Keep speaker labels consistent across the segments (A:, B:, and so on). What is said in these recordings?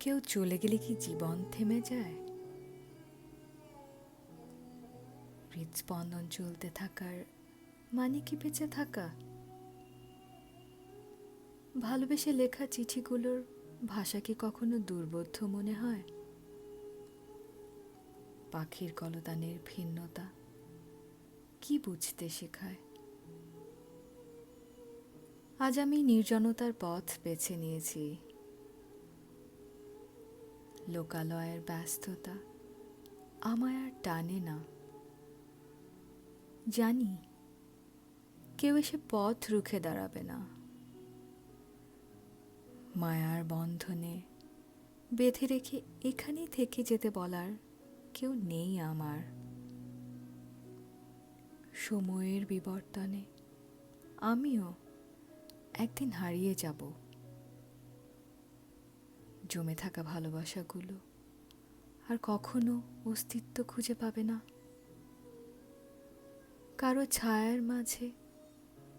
A: কেউ চলে গেলে কি জীবন থেমে যায়? হৃদস্পন্দন চলতে থাকার মানে কি বেঁচে থাকা? ভালোবেসে লেখা চিঠিগুলোর ভাষা কি কখনো দুর্বোধ্য মনে হয়? পাখির কলতানের ভিন্নতা কি বুঝতে শেখায়? আজ আমি নির্জনতার পথ বেছে নিয়েছি। লোকালয়ের ব্যস্ততা আমায় আর টানে না। জানি কেউ এসে পথ রুখে দাঁড়াবে না। মায়ার বন্ধনে বেঁধে রেখে এখানেই থেকে যেতে বলার কেউ নেই আমার। সময়ের বিবর্তনে আমিও একদিন হারিয়ে যাব। জমে থাকা ভালোবাসাগুলো আর কখনো অস্তিত্ব খুঁজে পাবে না। কারও ছায়ার মাঝে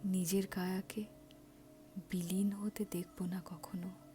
A: নিজের কায়াকে বিলীন হতে দেখব না কখনো।